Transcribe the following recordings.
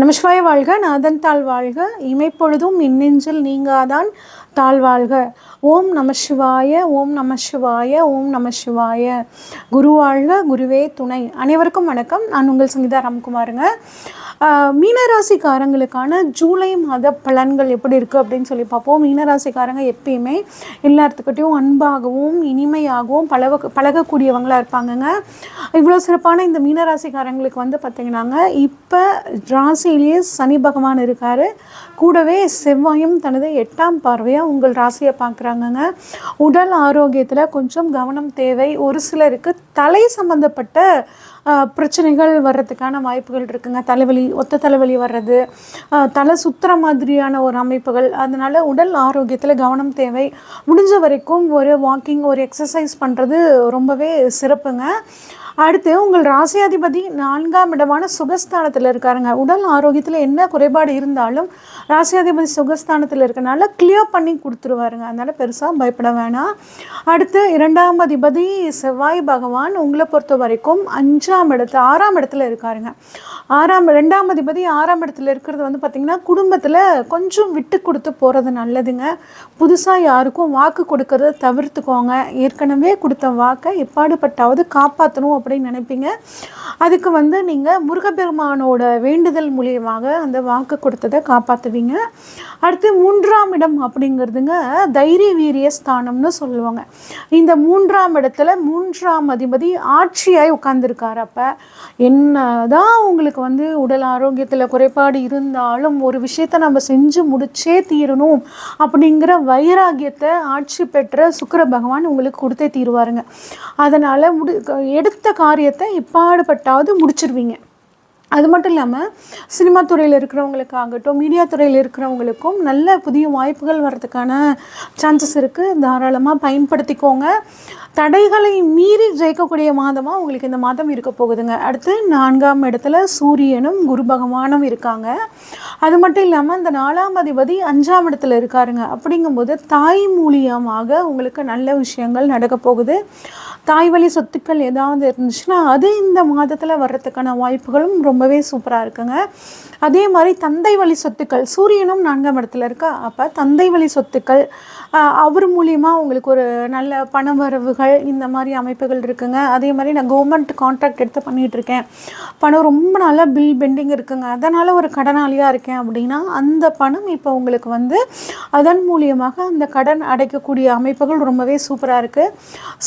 நமசிவாய வாழ்க நாதன் தாழ் வாழ்க இமைப்பொழுதும் மின்னெஞ்சில் நீங்காதான் தாழ் வாழ்க. ஓம் நமசிவாய ஓம் நமசிவாய ஓம் நமசிவாய. குரு வாழ்க குருவே துணை. அனைவருக்கும் வணக்கம். நான் உங்கள் சங்கீதா ராம்குமாருங்க. மீனராசிக்காரங்களுக்கான ஜூலை மாத பலன்கள் எப்படி இருக்குது அப்படின்னு சொல்லி பார்ப்போம். மீனராசிக்காரங்க எப்பயுமே எல்லாத்துக்கிட்டையும் அன்பாகவும் இனிமையாகவும் பழக பழகக்கூடியவங்களாக இருப்பாங்கங்க. இவ்வளோ சிறப்பான இந்த மீனராசிக்காரங்களுக்கு வந்து பார்த்திங்கன்னாங்க இப்போ ராசியிலேயே சனி பகவான் இருக்கார். கூடவே செவ்வாயும் தனது எட்டாம் பார்வையாக உங்கள் ராசியை பார்க்குறாங்கங்க. உடல் ஆரோக்கியத்தில் கொஞ்சம் கவனம் தேவை. ஒரு சிலருக்கு தலை சம்மந்தப்பட்ட பிரச்சனைகள் வர்றதுக்கான வாய்ப்புகள் இருக்குங்க. தலைவலி ஒத்த தலைவலி வர்றது தலை சுத்துற மாதிரியான ஒரு அமைப்புகள். அதனால் உடல் ஆரோக்கியத்தில் கவனம் தேவை. முடிஞ்ச வரைக்கும் ஒரு வாக்கிங் ஒரு எக்ஸசைஸ் பண்ணுறது ரொம்பவே சிறப்புங்க. அடுத்து உங்கள் ராசியாதிபதி நான்காம் இடமான சுகஸ்தானத்தில் இருக்காருங்க. உடல் ஆரோக்கியத்தில் என்ன குறைபாடு இருந்தாலும் ராசியாதிபதி சுகஸ்தானத்தில் இருக்கனால கிளியர் பண்ணி கொடுத்துருவாருங்க. அதனால் பெருசாக பயப்பட வேணாம். அடுத்து இரண்டாம் அதிபதி செவ்வாய் பகவான் உங்களை பொறுத்த வரைக்கும் அஞ்சாம் இடத்து ஆறாம் இடத்துல இருக்காருங்க. ஆறாம் ரெண்டாம் அதிபதி ஆறாம் இடத்துல இருக்கிறது வந்து பார்த்திங்கன்னா குடும்பத்தில் கொஞ்சம் விட்டு கொடுத்து போகிறது நல்லதுங்க. புதுசாக யாருக்கும் வாக்கு கொடுக்கறத தவிர்த்துக்கோங்க. ஏற்கனவே கொடுத்த வாக்கை எப்பாடுபட்டாவது காப்பாற்றணும் அப்படின்னு நினைப்பீங்க. அதுக்கு வந்து நீங்கள் முருகப்பெருமானோட வேண்டுதல் மூலியமாக அந்த வாக்கு கொடுத்ததை காப்பாற்றுவீங்க அடுத்து மூன்றாம் இடம் அப்படிங்கிறதுங்க தைரிய வீரிய ஸ்தானம்னு சொல்லுவாங்க. இந்த மூன்றாம் இடத்துல மூன்றாம் அதிபதி ஆட்சியாய் உட்கார்ந்துருக்கார் அப்போ. என்னதான் உங்களுக்கு வந்து உடல் ஆரோக்கியத்தில் குறைபாடு இருந்தாலும் ஒரு விஷயத்தை நம்ம செஞ்சு முடிச்சே தீரணும் அப்படிங்கிற வைராகியத்தை ஆட்சி பெற்ற சுக்கர பகவான் உங்களுக்கு கொடுத்தே தீருவாருங்க. அதனால் முடி எடுத்த காரியத்தை எப்பாடுபட்டாவது முடிச்சிருவீங்க. அது மட்டும் இல்லாமல் சினிமா துறையில் இருக்கிறவங்களுக்காகட்டும் மீடியா துறையில் இருக்கிறவங்களுக்கும் நல்ல புதிய வாய்ப்புகள் வர்றதுக்கான சான்சஸ் இருக்குது தாராளமாக பயன்படுத்திக்கோங்க. தடைகளை மீறி ஜெயிக்கக்கூடிய மாதமாக உங்களுக்கு இந்த மாதம் இருக்க போகுதுங்க. அடுத்து நான்காம் இடத்துல சூரியனும் குரு பகவானும் இருக்காங்க. அது மட்டும் இல்லாமல் இந்த நாலாம் அதிபதி அஞ்சாம் இடத்துல இருக்காருங்க. அப்படிங்கும்போது தாய் மூலியமாக உங்களுக்கு நல்ல விஷயங்கள் நடக்க போகுது. தாய் வழி சொத்துக்கள் ஏதாவது இருந்துச்சுன்னா அது இந்த மாதத்தில் வர்றதுக்கான வாய்ப்புகளும் ரொம்பவே சூப்பராக இருக்குங்க. அதே மாதிரி தந்தை வழி சொத்துக்கள் சூரியனும் நான்காம் இடத்துல இருக்கா? அப்போ தந்தை வழி சொத்துக்கள் அவர் மூலியமாக உங்களுக்கு ஒரு நல்ல பண வரவுகள் இந்த மாதிரி அமைப்புகள் இருக்குங்க. அதே மாதிரி நான் கவர்மெண்ட் கான்ட்ராக்ட் எடுத்து பண்ணிகிட்ருக்கேன் பணம் ரொம்ப நாளாக பில் பெண்டிங் இருக்குங்க. அதனால் ஒரு கடனாளியாக இருக்கேன் அப்படின்னா அந்த பணம் இப்போ உங்களுக்கு வந்து அதன் மூலியமாக அந்த கடன் அடைக்கக்கூடிய அமைப்புகள் ரொம்பவே சூப்பராக இருக்குது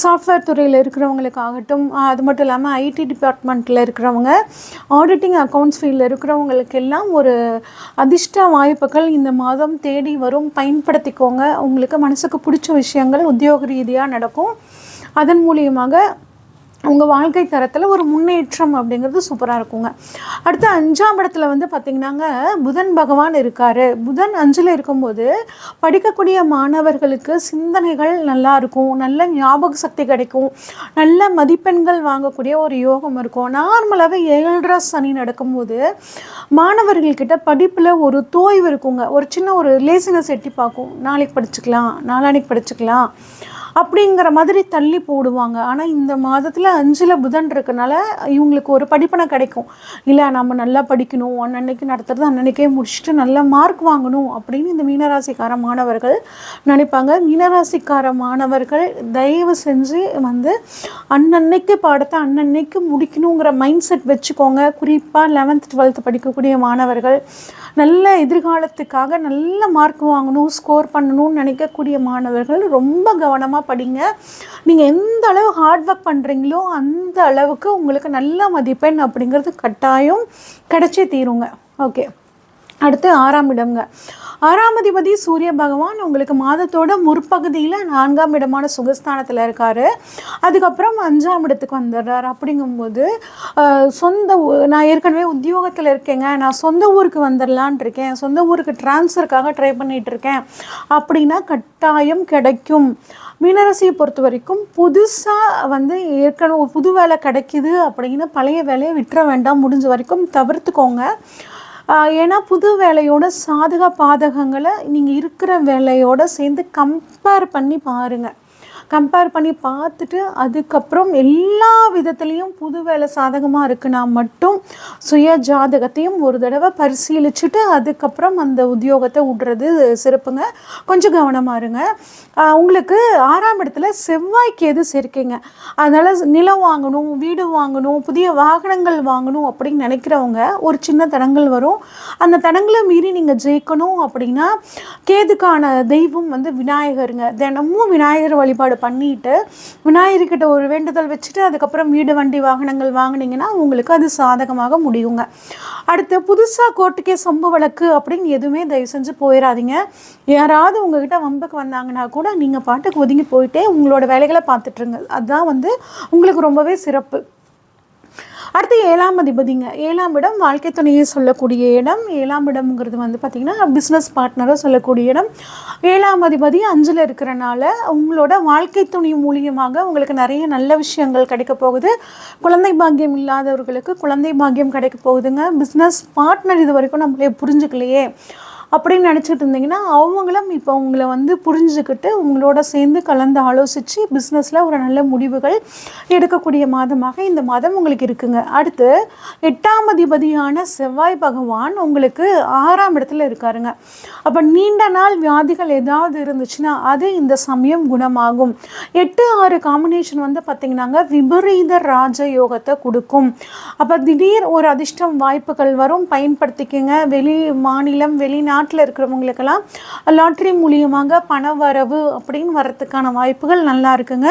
சாஃப்ட்வேர் துறையில் இருக்கிறவங்களுக்காகட்டும் ஆகட்டும் அது மட்டும் இல்லாமல் ஐடி டிபார்ட்மெண்ட்டில் இருக்கிறவங்க ஆடிட்டிங் அக்கௌண்ட்ஸ் ஃபீல்டில் இருக்கிறவங்களுக்கு எல்லாம் ஒரு அதிர்ஷ்ட வாய்ப்புகள் இந்த மாதம் தேடி வரும். பயன்படுத்திக்கோங்க. உங்களுக்கு மனசுக்கு பிடிச்ச விஷயங்கள் உத்தியோக ரீதியாக நடக்கும். அதன் மூலியமாக உங்கள் வாழ்க்கை தரத்தில் ஒரு முன்னேற்றம் அப்படிங்கிறது சூப்பராக இருக்குங்க. அடுத்து அஞ்சாம் இடத்துல வந்து பார்த்திங்கன்னாங்க புதன் பகவான் இருக்கார். புதன் அஞ்சில் இருக்கும்போது படிக்கக்கூடிய மாணவர்களுக்கு சிந்தனைகள் நல்லா இருக்கும். நல்ல ஞாபக சக்தி கிடைக்கும். நல்ல மதிப்பெண்கள் வாங்கக்கூடிய ஒரு யோகம் இருக்கும். நார்மலாகவே ஏழரை சனி நடக்கும்போது மாணவர்கள்கிட்ட படிப்பில் ஒரு தோய்வு இருக்குங்க. ஒரு சின்ன ஒரு லேசினஸ் எட்டி பார்க்கும். நாளைக்கு படிச்சுக்கலாம் நாளானிக்கு படிச்சுக்கலாம். அப்படிங்கிற மாதிரி தள்ளி போடுவாங்க. ஆனால் இந்த மாதத்தில் அஞ்சில் புதன் இருக்கனால இவங்களுக்கு ஒரு படிப்பனை கிடைக்கும். இல்லை நம்ம நல்லா படிக்கணும். அன்னன்னைக்கு நடத்துறது அன்னன்னைக்கே முடிச்சுட்டு நல்ல மார்க் வாங்கணும். அப்படின்னு இந்த மீனராசிக்கார மாணவர்கள் நினைப்பாங்க. மீனராசிக்கார மாணவர்கள் தயவு செஞ்சு வந்து அன்னன்னைக்கு பாடத்தை அன்னன்னைக்கு முடிக்கணுங்கிற மைண்ட் செட் வச்சுக்கோங்க. குறிப்பாக லெவன்த் டுவெல்த் படிக்கக்கூடிய மாணவர்கள் நல்ல எதிர்காலத்துக்காக நல்ல மார்க் வாங்கணும் ஸ்கோர் பண்ணணும்னு நினைக்கக்கூடிய மாணவர்கள் ரொம்ப கவனமாக படிங்க. நீங்கள் எந்த அளவு ஹார்ட் ஒர்க் பண்ணுறீங்களோ அந்த அளவுக்கு உங்களுக்கு நல்ல மதிப்பெண் அப்படிங்கிறது கட்டாயம் கிடச்சே தீருங்க. ஓகே அடுத்து ஆறாம் இடம்ங்க. ஆறாம் அதிபதி சூரிய பகவான் உங்களுக்கு மாதத்தோட முற்பகுதியில் நான்காம் இடமான சுகஸ்தானத்தில் இருக்கார். அதுக்கப்புறம் அஞ்சாம் இடத்துக்கு வந்துடுறாரு. அப்படிங்கும்போது சொந்த ஊ- நான் ஏற்கனவே உத்தியோகத்தில் இருக்கேங்க. நான் சொந்த ஊருக்கு வந்துடலான் இருக்கேன். சொந்த ஊருக்கு ட்ரான்ஸ்ஃபருக்காக ட்ரை பண்ணிகிட்டு இருக்கேன். அப்படின்னா கட்டாயம் கிடைக்கும். மீனராசியை பொறுத்த வரைக்கும் புதுசாக வந்து ஏற்கனவே புது வேலை கிடைக்குது அப்படின்னு பழைய வேலையை விட்டுற வேண்டாம். முடிஞ்ச வரைக்கும் தவிர்த்துக்கோங்க. ஏன்னா புது வேலையோட சாதக பாதகங்களை நீங்கள் இருக்கிற வேலையோட சேர்ந்து கம்பேர் பண்ணி பாருங்கள் கம்பேர் பண்ணி பார்த்துட்டு அதுக்கப்புறம் எல்லா விதத்துலேயும் புது வேலை சாதகமாக இருக்குன்னா மட்டும் சுய ஜாதகத்தையும் ஒரு தடவை பரிசீலிச்சுட்டு அதுக்கப்புறம் அந்த உத்தியோகத்தை விடுறது சிறப்புங்க. கொஞ்சம் கவனமாக இருங்க. உங்களுக்கு ஆறாம் இடத்துல செவ்வாய்க்கு எது சேர்க்கீங்க. அதனால் நிலம் வாங்கணும் வீடு வாங்கணும் புதிய வாகனங்கள் வாங்கணும் அப்படின்னு நினைக்கிறவங்க ஒரு சின்ன தடங்கள் வரும். அந்த தடங்களை மீறி நீங்கள் ஜெயிக்கணும் அப்படின்னா கேதுக்கான தெய்வம் வந்து விநாயகருங்க. தினமும் விநாயகர் வழிபாடு பண்ணிட்டு விநாயகர்கிட்ட ஒரு வேண்டுதல் வச்சுட்டு அதுக்கப்புறம் வீடு வண்டி வாகனங்கள் வாங்குனீங்கன்னா உங்களுக்கு அது சாதகமாக முடியுங்க. அடுத்து புதுசாக கோர்ட்டுக்கே சொம்பு வழக்கு அப்படின்னு எதுவுமே தயவு செஞ்சு போயிடாதீங்க யாராவது உங்ககிட்ட வம்புக்கு வந்தாங்கன்னா கூட நீங்கள் பாட்டுக்கு ஒதுங்கி போயிட்டே உங்களோட வேலைகளை பார்த்துட்ருங்க அதுதான் வந்து உங்களுக்கு ரொம்பவே சிறப்பு. அடுத்து ஏழாம் அதிபதிங்க. ஏழாம் இடம் வாழ்க்கை துணையை சொல்லக்கூடிய இடம். ஏழாம் இடம்ங்கிறது வந்து பார்த்திங்கன்னா பிஸ்னஸ் பார்ட்னராக சொல்லக்கூடிய இடம். ஏழாம் அதிபதி அஞ்சில் இருக்கிறனால உங்களோட வாழ்க்கை துணை மூலியமாக உங்களுக்கு நிறைய நல்ல விஷயங்கள் கிடைக்க போகுது. குழந்தை பாக்கியம் இல்லாதவர்களுக்கு குழந்தை பாக்கியம் கிடைக்க போகுதுங்க. பிஸ்னஸ் பார்ட்னர் இது வரைக்கும் நம்மளே புரிஞ்சுக்கலையே. அப்படின்னு நினச்சிட்டு இருந்தீங்கன்னா அவங்களும் இப்போ உங்களை வந்து புரிஞ்சுக்கிட்டு உங்களோட சேர்ந்து கலந்து ஆலோசித்து பிஸ்னஸில் ஒரு நல்ல முடிவுகள் எடுக்கக்கூடிய மாதமாக இந்த மாதம் உங்களுக்கு இருக்குங்க. அடுத்து எட்டாம் அதிபதியான செவ்வாய் பகவான் உங்களுக்கு ஆறாம் இடத்துல இருக்காருங்க. அப்போ நீண்ட நாள் வியாதிகள் ஏதாவது இருந்துச்சுன்னா அது இந்த சமயம் குணமாகும். எட்டு ஆறு காம்பினேஷன் வந்து பார்த்திங்கன்னாங்க விபரீத ராஜ யோகத்தை கொடுக்கும். அப்போ திடீர் ஒரு அதிர்ஷ்டம் வாய்ப்புகள் வரும் பயன்படுத்திக்கங்க. வெளி மாநிலம் வெளிநாட்டில் இருக்கிறவங்களுக்கெல்லாம் லாட்ரி மூலியமாக பண வரவு அப்படின்னு வரத்துக்கான வாய்ப்புகள் நல்லா இருக்குங்க.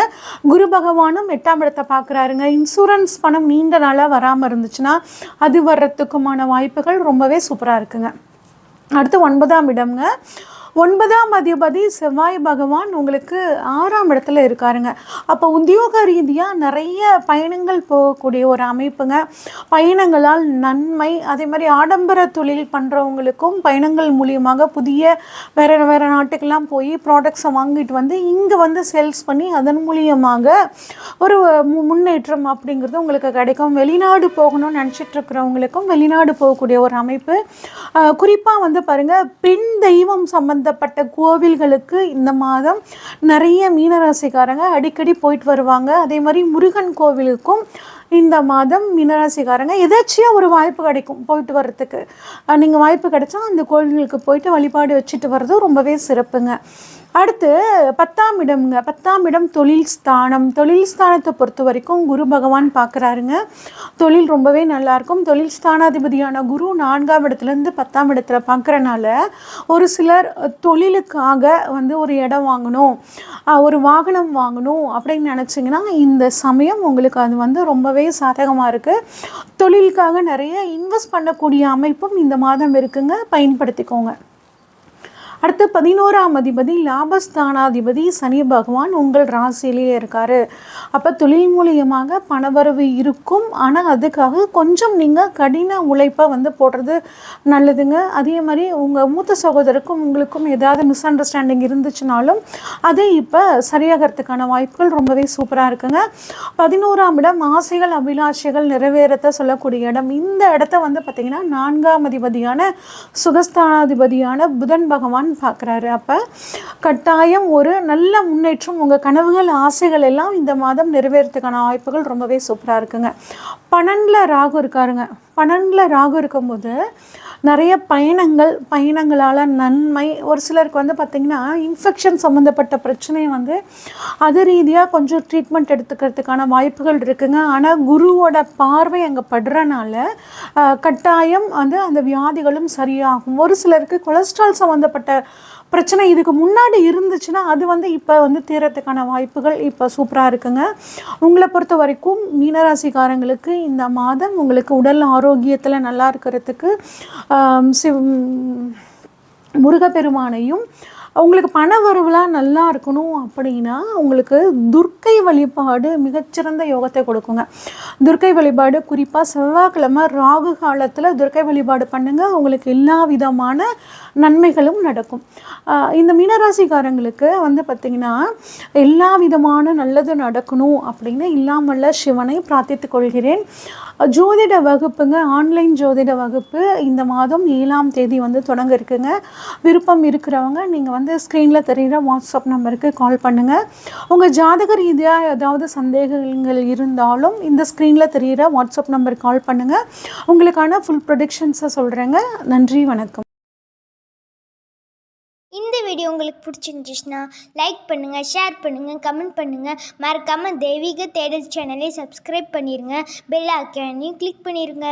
குரு பகவானும் எட்டாம் இடத்தை பார்க்குறாருங்க. இன்சூரன்ஸ் பணம் நீண்ட நாளாக வராமல் இருந்துச்சுன்னா அது வர்றதுக்குமான வாய்ப்புகள் ரொம்பவே சூப்பராக இருக்குங்க. அடுத்து ஒன்பதாம் இடம்ங்க. ஒன்பதாம் அதிபதி செவ்வாய் பகவான் உங்களுக்கு ஆறாம் இடத்துல இருக்காருங்க. அப்போ உத்தியோக ரீதியாக நிறைய பயணங்கள் போகக்கூடிய ஒரு அமைப்புங்க. பயணங்களால் நன்மை அதே மாதிரி ஆடம்பர தொழில் பண்ணுறவங்களுக்கும் பயணங்கள் மூலியமாக புதிய வேறு வேறு நாட்டுக்கெல்லாம் போய் ப்ராடக்ட்ஸை வாங்கிட்டு வந்து இங்கே வந்து சேல்ஸ் பண்ணி அதன் மூலியமாக ஒரு மு- முன்னேற்றம் அப்படிங்கிறது உங்களுக்கு கிடைக்கும். வெளிநாடு போகணும்னு நினச்சிட்டு இருக்கிறவங்களுக்கும் வெளிநாடு போகக்கூடிய ஒரு அமைப்பு. குறிப்பாக வந்து பாருங்கள் பெண் தெய்வம் சம்பந்தப்பட்ட கோவில்களுக்கு இந்த மாதம் நிறைய மீனராசிக்காரங்க அடிக்கடி போயிட்டு வருவாங்க. அதே மாதிரி முருகன் கோவிலுக்கும் இந்த மாதம் மீனராசிக்காரங்க எதாச்சியாக ஒரு வாய்ப்பு கிடைக்கும் போயிட்டு வர்றதுக்கு. நீங்கள் வாய்ப்பு கிடைச்சா அந்த கோவில்களுக்கு போயிட்டு வழிபாடு வச்சுட்டு வர்றது ரொம்பவே சிறப்புங்க. அடுத்து பத்தாம் இடம்ங்க. பத்தாம் இடம் தொழில் ஸ்தானம். தொழில் ஸ்தானத்தை பொறுத்த வரைக்கும் குரு பகவான் பார்க்குறாருங்க தொழில் ரொம்பவே நல்லாயிருக்கும் தொழில் ஸ்தானாதிபதியான குரு நான்காம் இடத்துலேருந்து பத்தாம் இடத்துல பார்க்குறனால ஒரு சிலர் தொழிலுக்காக வந்து ஒரு இடம் வாங்கணும் ஒரு வாகனம் வாங்கணும் அப்படின்னு நினச்சிங்கன்னா இந்த சமயம் உங்களுக்கு அது வந்து ரொம்பவே சாதகமாக இருக்குது தொழிலுக்காக நிறைய இன்வெஸ்ட் பண்ணக்கூடிய அமைப்பும் இந்த மாதம் இருக்குங்க. பயன்படுத்திக்கோங்க. அடுத்து பதினோராம் அதிபதி லாபஸ்தானாதிபதி சனி பகவான் உங்கள் ராசியிலேயே இருக்கார். அப்போ தொழில் மூலியமாக பணவரவு இருக்கும். ஆனால் அதுக்காக கொஞ்சம் நீங்கள் கடின உழைப்பை வந்து போடுறது நல்லதுங்க. அதே மாதிரி உங்கள் மூத்த சகோதரருக்கும் உங்களுக்கும் ஏதாவது மிஸ் அண்டர்ஸ்டாண்டிங் இருந்துச்சுனாலும் அதே இப்போ சரியாகிறதுக்கான வாய்ப்புகள் ரொம்பவே சூப்பராக இருக்குங்க. பதினோராம் இடம் ஆசைகள் அபிலாஷைகள் நிறைவேறத்த சொல்லக்கூடிய இடம். இந்த இடத்த வந்து பார்த்திங்கன்னா நான்காம் அதிபதியான சுகஸ்தானாதிபதியான புதன் பகவான் பார்க்குறாரு. அப்போ கட்டாயம் ஒரு நல்ல முன்னேற்றம் உங்கள் கனவுகள் ஆசைகள் எல்லாம் இந்த மாதம் நிறைவேறதுக்கான வாய்ப்புகள் ரொம்பவே சூப்பராக இருக்குங்க. பன்னெண்டில் ராகு இருக்காருங்க. பன்னெண்டில் ராகு இருக்கும்போது நிறைய பயணங்கள் பயணங்களால் நன்மை. ஒரு சிலருக்கு வந்து பார்த்திங்கன்னா இன்ஃபெக்ஷன் சம்மந்தப்பட்ட பிரச்சனை வந்து அது ரீதியாக கொஞ்சம் ட்ரீட்மெண்ட் எடுத்துக்கிறதுக்கான வாய்ப்புகள் இருக்குங்க. ஆனால் குருவோட பார்வை அங்கே படுறனால கட்டாயம் வந்து அந்த வியாதிகளும் சரியாகும். ஒரு சிலருக்கு கொலஸ்ட்ரால் சம்மந்தப்பட்ட பிரச்சனை இதுக்கு முன்னாடி இருந்துச்சுன்னா அது வந்து இப்போ வந்து தீரத்துக்கான வாய்ப்புகள் இப்போ சூப்பராக இருக்குங்க. உங்களை பொறுத்த வரைக்கும் மீனராசிக்காரங்களுக்கு இந்த மாதம் உங்களுக்கு உடல் ஆரோக்கியத்தில் நல்லா இருக்கிறதுக்கு சிவ் முருகப்பெருமானையும் உங்களுக்கு பண வரவுலாம் நல்லா இருக்கணும் அப்படின்னா உங்களுக்கு துர்க்கை வழிபாடு மிகச்சிறந்த யோகத்தை கொடுக்குங்க. துர்க்கை வழிபாடு குறிப்பாக செவ்வாய்க்கிழமை ராகு காலத்தில் துர்க்கை வழிபாடு பண்ணுங்கள் உங்களுக்கு எல்லா விதமான நன்மைகளும் நடக்கும். இந்த மீனராசிக்காரங்களுக்கு வந்து பார்த்திங்கன்னா எல்லா விதமான நல்லது நடக்கணும் அப்படின்னு இல்லாமல்ல சிவனை பிரார்த்தித்து கொள்கிறேன். ஜோதிட வகுப்புங்க ஆன்லைன் ஜோதிட வகுப்பு இந்த மாதம் ஏழாம் தேதி வந்து தொடங்க இருக்குங்க. விருப்பம் இருக்கிறவங்க நீங்கள் வந்து ஸ்க்ரீனில் தெரிகிற வாட்ஸ்அப் நம்பருக்கு கால் பண்ணுங்கள் உங்கள் ஜாதக ரீதியாக ஏதாவது சந்தேகங்கள் இருந்தாலும் இந்த ஸ்க்ரீனில் தெரிகிற வாட்ஸ்அப் நம்பருக்கு கால் பண்ணுங்கள் உங்களுக்கான ஃபுல் ப்ரொடிக்ஷன்ஸை சொல்கிறேங்க நன்றி வணக்கம். இந்த வீடியோ உங்களுக்கு பிடிச்சிருந்துச்சுன்னா லைக் பண்ணுங்கள் ஷேர் பண்ணுங்கள் கமெண்ட் பண்ணுங்கள் மறக்காமல் தெய்வீக தேடல் சேனலை சப்ஸ்கிரைப் பண்ணிடுங்க பெல் ஐக்கானையும் கிளிக் பண்ணிடுங்க